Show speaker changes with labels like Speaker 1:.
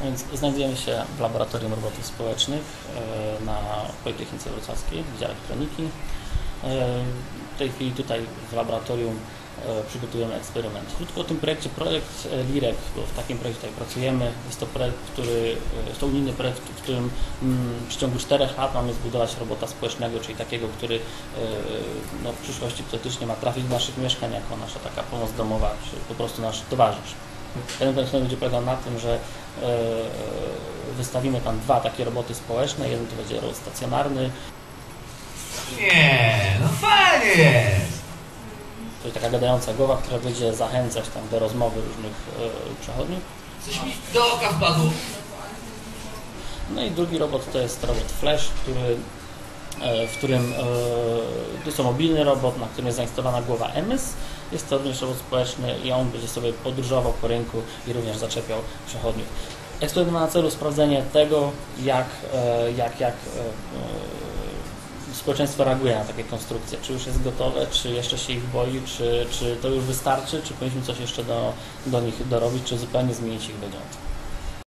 Speaker 1: No Więc znajdujemy się w Laboratorium Robotów Społecznych e, na Politechnice Wrocławskiej, w Wydziale Elektroniki. E, W tej chwili tutaj w laboratorium e, przygotujemy eksperyment. Krótko o tym projekcie. Projekt LIREK, bo w takim projekcie tutaj pracujemy. Jest to projekt, który, jest to unijny projekt, w którym mm, w ciągu 4 lat mamy zbudować robota społecznego, czyli takiego, który no, w przyszłości teoretycznie ma trafić do naszych mieszkań jako nasza taka pomoc domowa, czy po prostu nasz towarzysz. Ten projekt będzie polegał na tym, że e, e, wystawimy tam dwa takie roboty społeczne. Jeden to będzie robot stacjonarny,
Speaker 2: Nie, no fajnie jest.
Speaker 1: to jest taka gadająca głowa, która będzie zachęcać tam do rozmowy różnych e, przechodniów.
Speaker 2: Coś mi do oka wpadło.
Speaker 1: No i drugi robot to jest robot Flash, który, w którym jest to mobilny robot, na którym jest zainstalowana głowa EMS. Jest to również robot społeczny i on będzie sobie podróżował po rynku i również zaczepiał przechodniów. Eksperyment ma na celu sprawdzenie tego, jak, e, jak, jak e, e, społeczeństwo reaguje na takie konstrukcje. Czy już jest gotowe, czy jeszcze się ich boi, czy, czy to już wystarczy, czy powinniśmy coś jeszcze do, do nich dorobić, czy zupełnie zmienić ich wygląd.